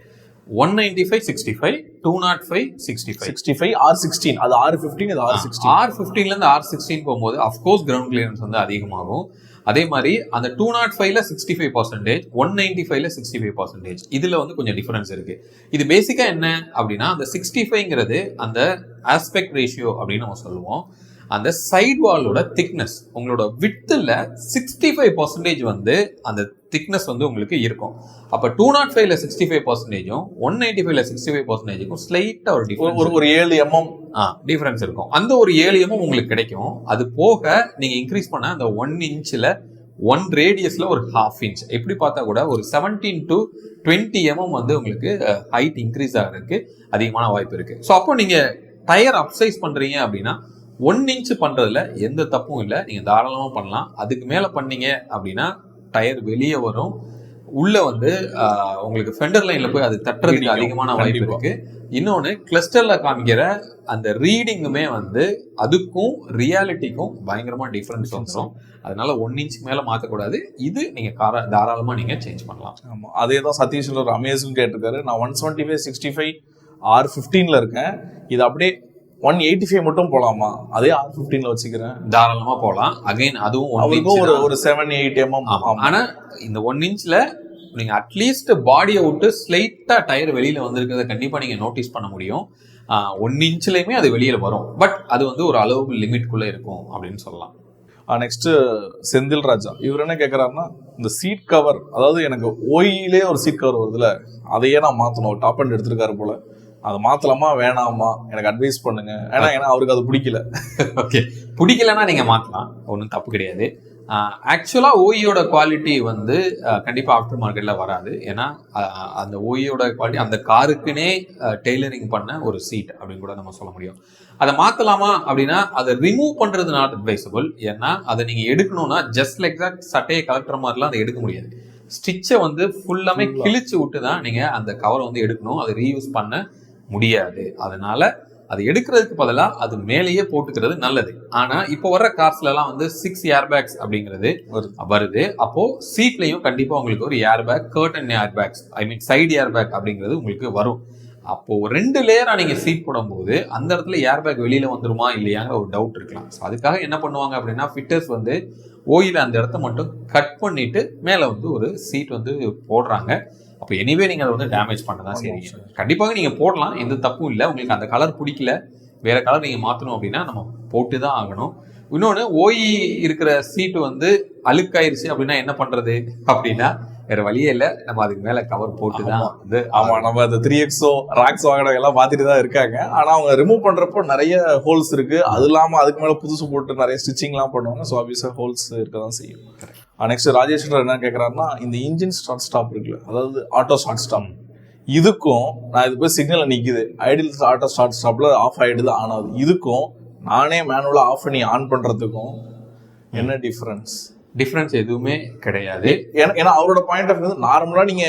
one ninety five sixty five two nought five sixty five sixty five R sixteen அது ஆர் ஃபிஃப்டீன் இது ஆர் சிக்ஸ்டீன் ஆர் ஃபிஃப்டீன்ல இருந்து ஆர் சிக்ஸ்டீன் போகும்போது அஃப்கோர்ஸ் கிரவுண்ட் கிளியரன்ஸ் வந்து அதிகமாகும். அதே மாதிரி அந்த டூ நாட் ஃபைவ்ல sixty five percentage one ninety ஃபைவ்ல சிக்ஸ்டி ஃபைவ் பர்சன்டேஜ் இதுல வந்து கொஞ்சம் டிஃபரன்ஸ் இருக்கு. இது பேசிக்கா என்ன அப்படின்னா அந்த சிக்ஸ்டி ஃபைவ்ங்கிறது அந்த ஆஸ்பெக்ட் ரேஷியோ அப்படின்னு நம்ம சொல்லுவோம். அந்த சைட் வாலோட திக்னஸ் உங்களோட வித்தில் சிக்ஸ்டி ஃபைவ் பர்சன்டேஜ் வந்து அந்த திக்னஸ் வந்து உங்களுக்கு இருக்கும். அப்போ டூ நாட் ஃபைவ்ல சிக்ஸ்டி ஃபைவ் பர்சன்டேஜும் ஒன் நைன்டி ஃபைவ்ல சிக்ஸ்டி ஃபைவ் பர்சன்டேஜுக்கும் ஸ்லைட்டாக ஒரு டிஃபரன்ஸ் ஒரு- ஒரு ஏழு எம்எம். ஆ டிஃபரன்ஸ் இருக்கும். அந்த ஒரு ஏழு எம்எம் உங்களுக்கு கிடைக்கும். அது போக நீங்க இன்க்ரீஸ் பண்ண அந்த ஒன் இன்ச்சில் ஒன் ரேடியஸ்ல ஒரு ஹாஃப் இன்ச் எப்படி பார்த்தா கூட ஒரு செவன்டீன் டு டுவெண்ட்டி எம்எம் வந்து உங்களுக்கு ஹைட் இன்க்ரீஸ் ஆகிறதுக்கு அதிகமான வாய்ப்பு இருக்கு. ஸோ அப்போ நீங்க டயர் அப்சைஸ் பண்றீங்க அப்படின்னா ஒன் இன்ச் பண்றதுல எந்த தப்பும் இல்லை. நீங்க தாராளமாக பண்ணலாம். அதுக்கு மேல பண்ணீங்க அப்படின்னா டயர் வெளியே வரும். உள்ள வந்து உங்களுக்கு ஃபெண்டர் லைன்ல போய் அது தட்டுறதுக்கு. அதிகமான வாய்ப்பு. இருக்கு. இன்னொன்னு கிளஸ்டர்ல காமிக்கிற அந்த ரீடிங்குமே வந்து அதுக்கும் ரியாலிட்டிக்கும் பயங்கரமா டிஃபரன்ஸ் வந்துடும் அதனால ஒன் இன்ச்சுக்கு மேல மாத்தக்கூடாது. இது நீங்க கார தாராளமா நீங்க சேஞ்ச் பண்ணலாம். ஆமா. அதே தான் சதீஷ் ஒரு அமேஸும் கேட்டிருக்காரு. நான் one seventy five sixty five R ஃபிஃப்டீன்ல இருக்கேன். இது அப்படியே ஒன் எயிட்டி ஃபைவ் மட்டும் போலாமா? அதே ஆர் ஃபிஃப்டீன்ல வச்சுக்கிறேன். தாராளமா போகலாம் அகைன் அதுவும் அவருக்கும் ஒரு ஒரு செவன் எயிட் எம்எம் ஆமா. ஆனா இந்த ஒன் இன்ச்ல நீங்க அட்லீஸ்ட் பாடியை விட்டு ஸ்லைட்டா டயர் வெளியில வந்திருக்கிறத கண்டிப்பா நீங்க நோட்டீஸ் பண்ண முடியும். ஒன் இன்ச்லயுமே அது வெளியில வரும். பட் அது வந்து ஒரு அளவு லிமிட்குள்ள இருக்கும் அப்படின்னு சொல்லலாம். நெக்ஸ்ட் செந்தில் ராஜா. இவர் என்ன கேக்குறாருன்னா இந்த சீட் கவர் அதாவது எனக்கு ஓயிலே ஒரு சீட் கவர் வருதுல அதையே நான் மாத்தணும். டாப் அண்ட் எடுத்திருக்காரு போல. அதை மாத்தலாமா? வேணாமா? எனக்கு அட்வைஸ் பண்ணுங்க. ஏன்னா ஏன்னா அவருக்கு அது பிடிக்கல. ஓகே பிடிக்கலன்னா நீங்க மாத்தலாம். ஒன்றும் தப்பு கிடையாது. ஆக்சுவலா ஓயோட குவாலிட்டி வந்து கண்டிப்பா ஆஃப்டர் மார்க்கெட்ல வராது. ஏன்னா அந்த ஓயோட குவாலிட்டி அந்த காருக்குனே டெய்லரிங் பண்ண ஒரு சீட் அப்படின்னு கூட நம்ம சொல்ல முடியும். அதை மாத்தலாமா அப்படின்னா அதை ரிமூவ் பண்றது நாட் அட்வைசபிள் ஏன்னா அதை நீங்க எடுக்கணும்னா ஜஸ்ட் தட் சட்டையை கலட்டுற மாதிரிலாம் அதை எடுக்க முடியாது. ஸ்டிச்சை வந்து ஃபுல்லாமே. கிழிச்சு விட்டு தான் நீங்க அந்த கவரை வந்து எடுக்கணும். அதை ரீயூஸ் பண்ண முடியாது. அதனால அது எடுக்கிறதுக்கு பதிலாக அது மேலேயே போட்டுக்கிறது நல்லது. ஆனா இப்போ வர்ற கார்ஸ்ல எல்லாம் வந்து சிக்ஸ் ஏர் பேக்ஸ் அப்படிங்கிறது வருது. வருது. அப்போ சீட்லயும் கண்டிப்பா உங்களுக்கு ஒரு air bag curtain air bags I mean side air bag அப்படிங்கிறது உங்களுக்கு வரும். அப்போ ரெண்டு லேயரா நீங்க சீட் போடும்போது அந்த இடத்துல ஏர் பேக் வெளியில வந்துருமா இல்லையாங்கிற ஒரு டவுட் இருக்கலாம். ஸோ அதுக்காக என்ன பண்ணுவாங்க அப்படின்னா ஃபிட்டர்ஸ் வந்து ஓயில அந்த இடத்த மட்டும் கட் பண்ணிட்டு மேல வந்து ஒரு சீட் வந்து போடுறாங்க. அப்போ எனிவே நீங்க அதை வந்து டேமேஜ் பண்ண தான் செய்றீங்க. கண்டிப்பாக நீங்க போடலாம் எந்த தப்பும் இல்லை. உங்களுக்கு அந்த கலர் பிடிக்கல வேற கலர் நீங்க மாத்தணும் அப்படின்னா நம்ம போட்டு தான் ஆகணும். இன்னொன்று ஓஇ இருக்கிற சீட்டு வந்து அழுக்காயிருச்சு அப்படின்னா என்ன பண்றது? அப்படின்னா வேற வழியே இல்லை. நம்ம அதுக்கு மேல கவர் போட்டு தான் ஆமா. வந்து ஆமா நம்ம அந்த த்ரீ எக்ஸோ ராக்ஸ் வாங்கினவங்க எல்லாம் மாத்திட்டு தான் இருக்காங்க. ஆனா அவங்க ரிமூவ் பண்றப்போ நிறைய ஹோல்ஸ் இருக்கு. அது இல்லாம அதுக்கு மேல புதுசு போட்டு நிறைய ஸ்டிச்சிங் எல்லாம் பண்ணுவாங்க. ஸோ ஆப்வியஸா ஹோல்ஸ் இருக்க தான் செய்யும் நெக்ஸ்ட் ராஜேஸ்வரர் என்ன கேக்குறாருன்னா இந்த இன்ஜின் ஸ்டார்ட் ஸ்டாப் இருக்குல்ல அதாவது ஆட்டோ ஸ்டார்ட் ஸ்டாப் இதுக்கும் நான் இது போய் சிக்னல்ல நிக்குது. ஐடியல் ஆட்டோ ஸ்டார்ட் ஸ்டாப்ல ஆஃப் ஆயிடுது ஆன் ஆகுது. இதுக்கும் நானே மேனுவலா ஆஃப் பண்ணி ஆன் பண்றதுக்கும் என்ன டிஃபரன்ஸ் டிஃபரன்ஸ் எதுவுமே கிடையாது. ஏன்னா ஏன்னா அவரோட பாயிண்ட் ஆஃப் வந்து நார்மலா நீங்க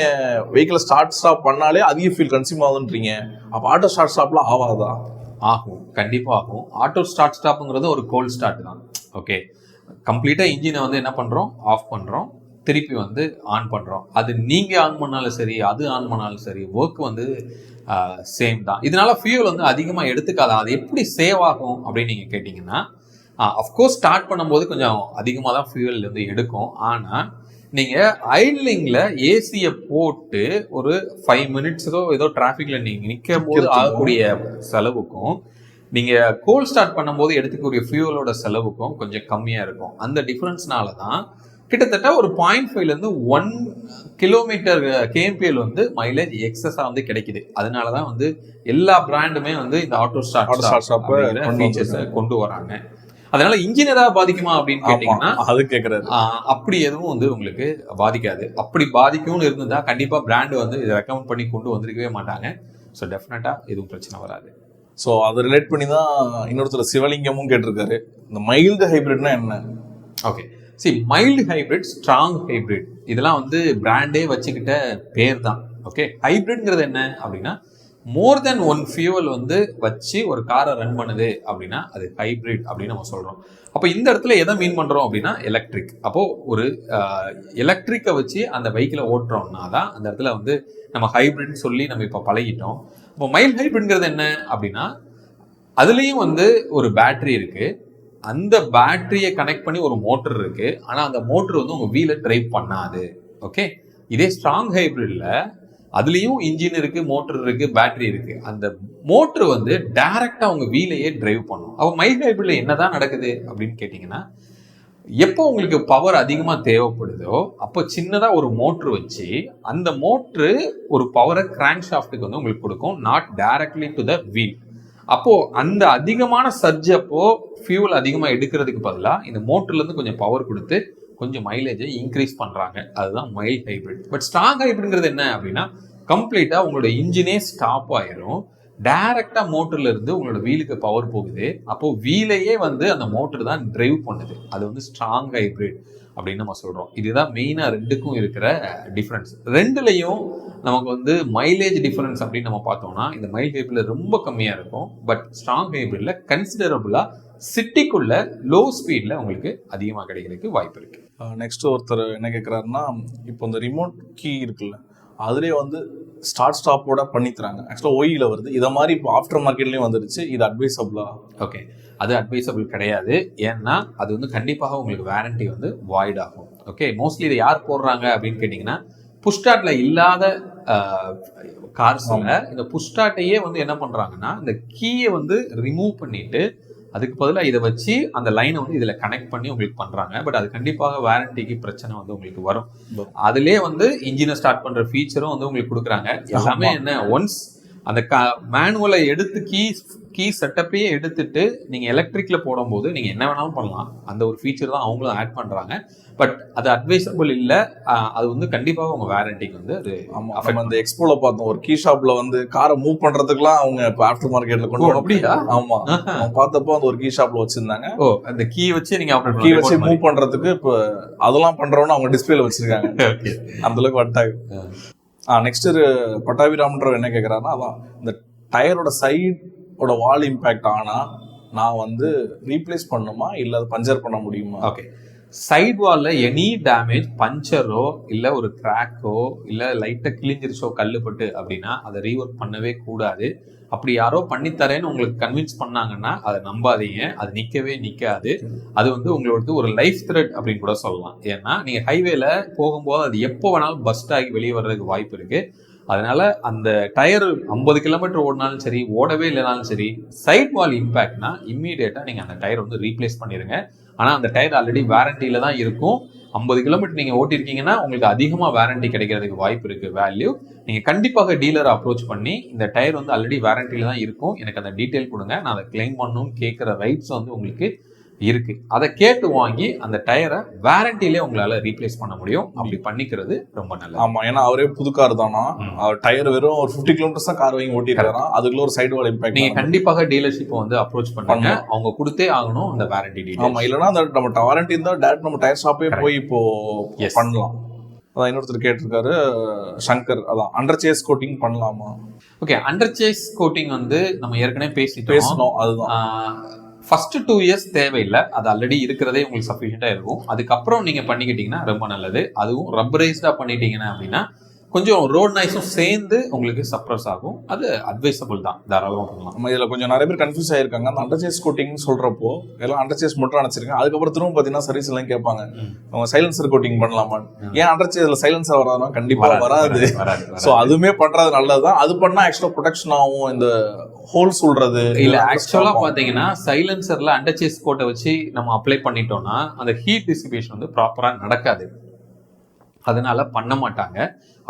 வெஹிக்கிள் ஸ்டார்ட் ஸ்டாப் பண்ணாலே அதிக ஃபீல் கன்சியூம் ஆகுதுன்றீங்க. அப்ப ஆட்டோ ஸ்டார்ட் ஸ்டாப்ல ஆகாதா? ஆகும். கண்டிப்பா ஆகும். ஆட்டோ ஸ்டார்ட் ஸ்டாப்புங்கிறது ஒரு கோல்ட் ஸ்டார்ட் தான். ஓகே கம்ப்ளீட்டா இன்ஜினை வந்து என்ன பண்றோம்? ஆஃப் பண்றோம். திருப்பி வந்து ஆன் பண்ணுறோம் அது நீங்கள் ஆன் பண்ணாலும் சரி அது ஆன் பண்ணாலும் சரி ஒர்க் வந்து சேம் தான். இதனால ஃபியூல் வந்து அதிகமாக எடுத்துக்காத? அது எப்படி சேவ் ஆகும் அப்படின்னு நீங்கள் கேட்டிங்கன்னா அஃப்கோர்ஸ் ஸ்டார்ட் பண்ணும்போது கொஞ்சம் அதிகமாக தான் ஃபியூல் வந்து எடுக்கும். ஆனால் நீங்கள் ஐட்லிங்கில் ஏசியை போட்டு ஒரு ஃபைவ் மினிட்ஸோ ஏதோ டிராஃபிக்கில் நீங்கள் நிற்கும் போது. ஆகக்கூடிய செலவுக்கும் நீங்கள் கோல் ஸ்டார்ட் பண்ணும்போது எடுத்துக்கக்கூடிய ஃபியூலோட செலவுக்கும் கொஞ்சம் கம்மியாக இருக்கும். அந்த டிஃப்ரென்ஸ்னால தான் கிட்டத்தட்ட ஒரு பாயிண்ட் ஃபைவ்லேருந்து ஒன் கிலோமீட்டர் கேம்பிஎல் வந்து மைலேஜ் எக்ஸஸாக வந்து கிடைக்குது. அதனால தான் வந்து எல்லா பிராண்டுமே வந்து இந்த ஆட்டோ கொண்டு ஃபீச்சர்ஸை கொண்டு வராங்க. அதனால இன்ஜினியரா பாதிக்குமா அப்படின்னு கேட்டீங்கன்னா அது ஆஹ் அப்படி எதுவும் வந்து உங்களுக்கு பாதிக்காது. அப்படி பாதிக்கும்னு இருந்திருந்தா கண்டிப்பா பிராண்ட் வந்து இதை ரெக்கமெண்ட் பண்ணி கொண்டு வந்திருக்கவே மாட்டாங்க. ஸோ டெஃபினட்டா எதுவும் பிரச்சனை வராது. ஸோ அதை ரிலேட் பண்ணி தான் இன்னொருத்தர் சிவலிங்கமும் கேட்டிருக்காரு. இந்த மைல்டு ஹைப்ரிட்னா என்ன? Okay see mild hybrid strong hybrid இதெல்லாம் வந்து பிராண்டே வச்சுக்கிட்ட பேர் தான் ஓகே ஹைபிரிட்ங்கிறது என்ன அப்படின்னா மோர் தென் ஒன் ஃபியூவல் வந்து வச்சு ஒரு காரை ரன் பண்ணுது அப்படின்னா அது ஹைபிரிட் அப்படின்னு நம்ம சொல்கிறோம் அப்போ இந்த இடத்துல எதை மீன் பண்ணுறோம் அப்படின்னா எலக்ட்ரிக் அப்போது ஒரு எலக்ட்ரிக்கை வச்சு அந்த வெஹிக்கிளை ஓட்டுறோம்னா தான் அந்த இடத்துல வந்து நம்ம ஹைபிரிட்னு சொல்லி நம்ம இப்போ பழகிட்டோம். இப்போ மைல் ஹைபிரிட்ங்கிறது என்ன அப்படின்னா அதுலேயும் வந்து ஒரு பேட்டரி இருக்கு. அந்த பேட்டரியை கனெக்ட் பண்ணி ஒரு மோட்டர் இருக்கு. ஆனா அந்த மோட்டர் வந்து உங்க வீலை டிரைவ் பண்ணாது. ஓகே இதே ஸ்ட்ராங் ஹைபிரிட்ல அதுலேயும் இன்ஜின் இருக்கு மோட்டர் இருக்கு பேட்டரி இருக்கு. அந்த மோட்டர் வந்து டைரக்டா உங்க வீலையே டிரைவ் பண்ணும். அப்போ மைல் ஹைபிரிட்ல என்னதான் நடக்குது அப்படின்னு கேட்டிங்கன்னா எப்போ உங்களுக்கு பவர் அதிகமாக தேவைப்படுதோ அப்போ சின்னதாக ஒரு மோட்ரு வச்சு அந்த மோட்ரு ஒரு பவரை கிராங்க் ஷாஃப்ட்டுக்கு வந்து உங்களுக்கு கொடுக்கும். Not directly to the wheel அப்போது அந்த அதிகமான சர்ஜ் அப்போ ஃபியூல் அதிகமாக எடுக்கிறதுக்கு பதிலாக இந்த மோட்டர்லேருந்து கொஞ்சம் பவர் கொடுத்து கொஞ்சம் மைலேஜை இன்க்ரீஸ் பண்ணுறாங்க அதுதான் மைல் ஹைப்ரிட் பட் ஸ்ட்ராங் ஹைப்ரிட்ங்கிறது என்ன அப்படின்னா கம்ப்ளீட்டாக உங்களோட இன்ஜினே ஸ்டாப் ஆயிரும். டைரக்டா மோட்டர்ல இருந்து உங்களோட வீலுக்கு பவர் போகுது. அப்போ வீலையே வந்து அந்த மோட்டர் தான் டிரைவ் பண்ணுது. அது வந்து ஸ்ட்ராங் ஹைப்ரிட் அப்படின்னு நம்ம சொல்றோம். இதுதான் மெயினா ரெண்டுக்கும் இருக்கிற டிஃபரன்ஸ் ரெண்டுலையும் நமக்கு வந்து மைலேஜ் டிஃபரன்ஸ் அப்படின்னு நம்ம பார்த்தோம்னா இந்த மைல் ஹைப்ரிட்ல ரொம்ப கம்மியா இருக்கும். பட் ஸ்ட்ராங் ஹைப்ரிட்ல கன்சிடரபுளா சிட்டிக்குள்ள லோ ஸ்பீட்ல உங்களுக்கு அதிகமாக கிடைக்கிறதுக்கு வாய்ப்பு இருக்கு. நெக்ஸ்ட் ஒருத்தர் என்ன கேட்குறாருன்னா இப்போ இந்த ரிமோட் கீ இருக்குல்ல அதுலேயே வந்து ஸ்டார்ட் ஸ்டாப்போட பண்ணி தராங்க ஆக்சுவலாக ஒயில வருது. இதை மாதிரி இப்போ ஆஃப்டர் மார்க்கெட்லயும் வந்துருச்சு. இது அட்வைசபிளா ஓகே அது அட்வைசபிள் கிடையாது. ஏன்னா அது வந்து கண்டிப்பாக உங்களுக்கு வாரண்டி வந்து வாய்ட் ஆகும். ஓகே மோஸ்ட்லி இதை யார் போடுறாங்க அப்படின்னு கேட்டிங்கன்னா புஷ்டாட்ல இல்லாத கார்ஸ்ல இந்த புஷ்டாட்டையே வந்து என்ன பண்றாங்கன்னா இந்த கீயை வந்து ரிமூவ் பண்ணிட்டு அதுக்கு பதிலாக இதை வச்சு அந்த லைனை வந்து இதில் கனெக்ட் பண்ணி உங்களுக்கு பண்றாங்க. பட் அது கண்டிப்பாக வாரண்டிக்கு பிரச்சனை வந்து உங்களுக்கு வரும். அதுலயே வந்து இன்ஜினை ஸ்டார்ட் பண்ற ஃபீச்சரும் வந்து உங்களுக்கு கொடுக்குறாங்க. எல்லாமே என்ன ஒன்ஸ் அந்த மேனுவலை எடுத்து கீ கீ செட்டப்பையே எடுத்துட்டு நீங்க எலக்ட்ரிக்ல போடும்போது நீங்க என்ன வேணாலும் பண்ணலாம். அந்த ஒரு ஃபீச்சர் தான் அவங்களும் ஆட் பண்றாங்க. பட் அது அட்வைசபிள் இல்ல. அது வந்து கண்டிப்பாக உங்க வாரண்டிக்கு வந்து அது ஆமா affect நம்ம அந்த எக்ஸ்போல பார்த்தோம். ஒரு கீ ஷாப்ல வந்து காரை மூவ் பண்றதுக்குலாம் அவங்க இப்போ ஆஃப்டர் மார்க்கெட்ல ஓ, கொண்டு அப்படியா? ஆமா. அவங்க பார்த்தப்போ அந்த ஒரு கீ ஷாப்ல வச்சிருந்தாங்க. ஓ அந்த கீ வச்சு நீங்க ஆப்ரேட் கீ வச்சு மூவ் பண்றதுக்கு இப்போ அதெல்லாம் பண்றோம்னு அவங்க டிஸ்பிளேல வச்சிருக்காங்க. ஓகே அந்த அளவுக்கு வந்துட்டாங்க ஆ. நெக்ஸ்ட் பட்டாபிராமன்றவர் என்ன கேட்குறாருன்னா அதான் இந்த டயரோட சைடோட வால் இம்பேக்ட் ஆனால் நான் வந்து ரீப்ளேஸ் பண்ணுமா இல்லை அதை பஞ்சர் பண்ண முடியுமா? ஓகே சைட் வாலில் எனி டேமேஜ் பஞ்சரோ இல்லை ஒரு கிராக்கோ இல்லை லைட்டாக கிழிஞ்சிருச்சோ கல்லுப்பட்டு அப்படின்னா அதை ரீஒர்க் பண்ணவே கூடாது. அப்படி யாரோ பண்ணித்தரேன்னு உங்களுக்கு கன்வின்ஸ் பண்ணாங்கன்னா அதை நம்பாதீங்க. அது நிற்கவே நிற்காது அது வந்து உங்களுக்கு ஒரு லைஃப் த்ரெட் அப்படின்னு கூட சொல்லலாம். ஏன்னா நீங்கள் ஹைவேல போகும்போது அது எப்போ வேணாலும் பஸ்ட் ஆகி வெளியே வர்றதுக்கு வாய்ப்பு இருக்கு. அதனால அந்த டயர் ஐம்பது கிலோமீட்டர் ஓடினாலும் சரி ஓடவே இல்லைனாலும் சரி சைட் வால் இம்பேக்ட்னா இம்மீடியட்டா நீங்கள் அந்த டயர் வந்து ரீப்ளேஸ் பண்ணிடுங்க ஆனால் அந்த டயர் ஆல்ரெடி வாரண்டியில் தான் இருக்கும். ஐம்பது கிலோமீட்டர் நீங்க ஓட்டிருக்கீங்கன்னா உங்களுக்கு அதிகமா வாரண்டி கிடைக்கிறதுக்கு வாய்ப்பு இருக்கு வேல்யூ நீங்க கண்டிப்பாக டீலரை அப்ரோச் பண்ணி இந்த டயர் வந்து ஆல்ரெடி வாரண்டியில தான் இருக்கும். எனக்கு அந்த டீட்டெயில் கொடுங்க. நான் அதை கிளைம் பண்ணணும் கேட்குற ரைட்ஸ் வந்து உங்களுக்கு இருக்கு. அதை கேட்டு வாங்கி அந்த டயரை வாரண்டிலே உங்களால ரீப்ளேஸ் பண்ண முடியும். அப்படி பண்ணிக்கிறது ரொம்ப நல்லது. ஆமா ஏன்னா அவரே புது கார் தானா? டயர் வெறும் ஒரு 50 கிலோமீட்டர்ஸ் தான் கார் வாங்கி ஓட்டிருக்காராம் அதுக்குள்ள ஒரு சைடு வால் இம்பாக்ட் கண்டிப்பாக டீலர்ஷிப் வந்து அப்ரோச் பண்ணுங்க. அவங்க கொடுத்தே ஆகணும் அந்த வாரண்டி ஆமா டீடைல் இல்லைன்னா அந்த நம்ம வாரண்டி இருந்தா டேரக்ட் நம்ம டயர் ஷாப்பே. போய் இப்போ. பண்ணலாம். அதான் இன்னொருத்தர் கேட்டிருக்காரு சங்கர். அதான் அண்டர் சேஸ் கோட்டிங் பண்ணலாமா? ஓகே அண்டர் சேஸ் கோட்டிங் வந்து நம்ம ஏற்கனவே பேசிட்டோம். பேசணும் அதுதான். ஃபர்ஸ்ட் டூ இயர்ஸ் தேவையில்லை. அது ஆல்ரெடி இருக்கிறதே உங்களுக்கு சஃபிஷியண்டாக இருக்கும். அதுக்கப்புறம் நீங்கள் பண்ணிக்கிட்டீங்கன்னா ரொம்ப நல்லது. அதுவும் ரப்பரைஸ்டாக பண்ணிட்டீங்கன்னா அப்படின்னா கொஞ்சம் ரோட் நாய்ஸும் சேர்ந்து உங்களுக்கு சப்ரஸ் ஆகும். அது அட்வைசபிள் தான். தாராளமாக பண்ணலாம். நம்ம இதுல கொஞ்சம் நிறைய பேர் கன்ஃபியூஸ் ஆயிருக்காங்க. அந்த அண்டர்சேஸ் கோட்டிங் சொல்றப்போ எல்லாம் அண்டர்சேஸ் மட்டும் அணைச்சிருக்கேன் அதுக்கப்புறம் திரும்ப பாத்தீங்கன்னா சர்வீஸ் எல்லாம் கேட்பாங்க. அவங்க சைலன்சர் கோட்டிங் பண்ணலாமா ஏன் அண்டர்சேஸ்ல சைலன்சர் வராதுன்னா கண்டிப்பா வராது சோ அதுவுமே பண்றது நல்லதுதான். அது பண்ணா ஆக்சுவலா ப்ரொடெக்ஷன் ஆகும். இந்த ஹோல் சொல்றது இல்ல ஆக்சுவலா பாத்தீங்கன்னா சைலன்சர்ல அண்டர்சேஸ் கோட்டை வச்சு நம்ம அப்ளை பண்ணிட்டோம்னா அந்த ஹீட் டிசிபேஷன் வந்து ப்ராப்பரா நடக்காது. அதனால பண்ண மாட்டாங்க.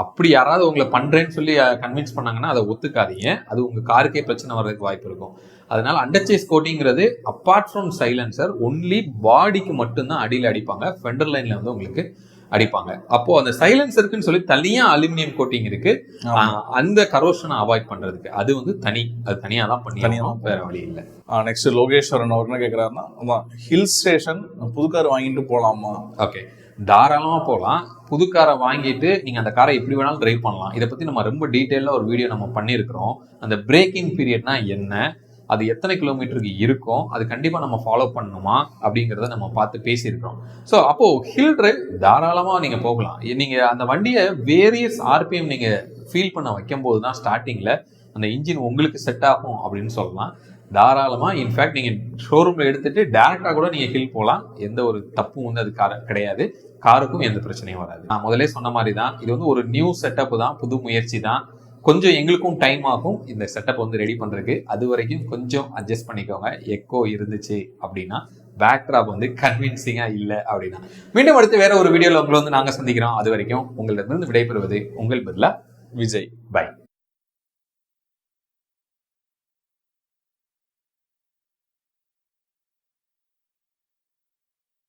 அப்படி யாராவது உங்களை பண்றேன்னு சொல்லி கன்வின்ஸ் பண்ணாங்கன்னா அதை ஒத்துக்காதீங்க. அது உங்க காருக்கே பிரச்சனை வர்றதுக்கு வாய்ப்பு இருக்கும். அதனால அண்டர்சேஸ் கோட்டிங்கிறது அப்பார்ட் ஃப்ரம் சைலன்சர் ஒன்லி பாடிக்கு மட்டும்தான் அடியில் அடிப்பாங்க. ஃபெண்டர் லைன்ல வந்து உங்களுக்கு அடிப்பாங்க. அப்போ அந்த சைலன்சருக்குன்னு சொல்லி தனியா அலுமினியம் கோட்டிங் இருக்கு. அந்த கரோஷனை அவாய்ட் பண்றதுக்கு. அது வந்து தனி அது தனியா தான் பண்ணி தனியா ஆகணும். வேற வழி இல்லை. நெக்ஸ்ட் லோகேஸ்வரன் அவர் என்ன கேக்குறாருன்னா அதான் ஹில் ஸ்டேஷன் புது கார் வாங்கிட்டு போலாமா? ஓகே தாராளமா போகலாம் புது காரை வாங்கிட்டு நீங்கள் அந்த காரை எப்படி வேணாலும் டிரைவ் பண்ணலாம். இதை பற்றி நம்ம ரொம்ப டீட்டெயிலாக ஒரு வீடியோ நம்ம பண்ணியிருக்கிறோம். அந்த பிரேக்கிங் பீரியட்னா என்ன? அது எத்தனை கிலோமீட்டருக்கு இருக்கும்? அது கண்டிப்பாக நம்ம ஃபாலோ பண்ணணுமா அப்படிங்கிறத நம்ம பார்த்து பேசியிருக்கிறோம். ஸோ அப்போது ஹில் டிரைவ் தாராளமாக நீங்கள் போகலாம். நீங்கள் அந்த வண்டியை வேரியஸ் ஆர்பிஎம் நீங்கள் ஃபீல் பண்ண வைக்கும் போது தான் ஸ்டார்டிங்கில் அந்த இன்ஜின் உங்களுக்கு செட் ஆகும் அப்படின்னு சொல்லலாம். தாராளமாக இன்ஃபேக்ட் நீங்கள் ஷோரூமில் எடுத்துகிட்டு டேரெக்டாக கூட நீங்கள் ஹில் போகலாம் எந்த ஒரு தப்பும் வந்து அது கார கிடையாது. காருக்கும் எந்த பிரச்சனையும் வராது. நான் முதலே சொன்ன மாதிரி தான் இது வந்து ஒரு நியூ செட்டப் தான் புது முயற்சி தான். கொஞ்சம் எங்களுக்கும் டைம் ஆகும். இந்த செட்டப் வந்து ரெடி பண்ணுறதுக்கு அது வரைக்கும் கொஞ்சம் அட்ஜஸ்ட் பண்ணிக்கோங்க. எக்கோ இருந்துச்சு அப்படின்னா பேக்ட்ராப் வந்து கன்வின்சிங்காக இல்லை அப்படின்னா. மீண்டும் அடுத்து வேற ஒரு வீடியோவில் உங்களை வந்து நாங்கள் சந்திக்கிறோம். அது வரைக்கும் உங்களிடமிருந்து விடைபெறுவது உங்கள் பதிலாக விஜய். பை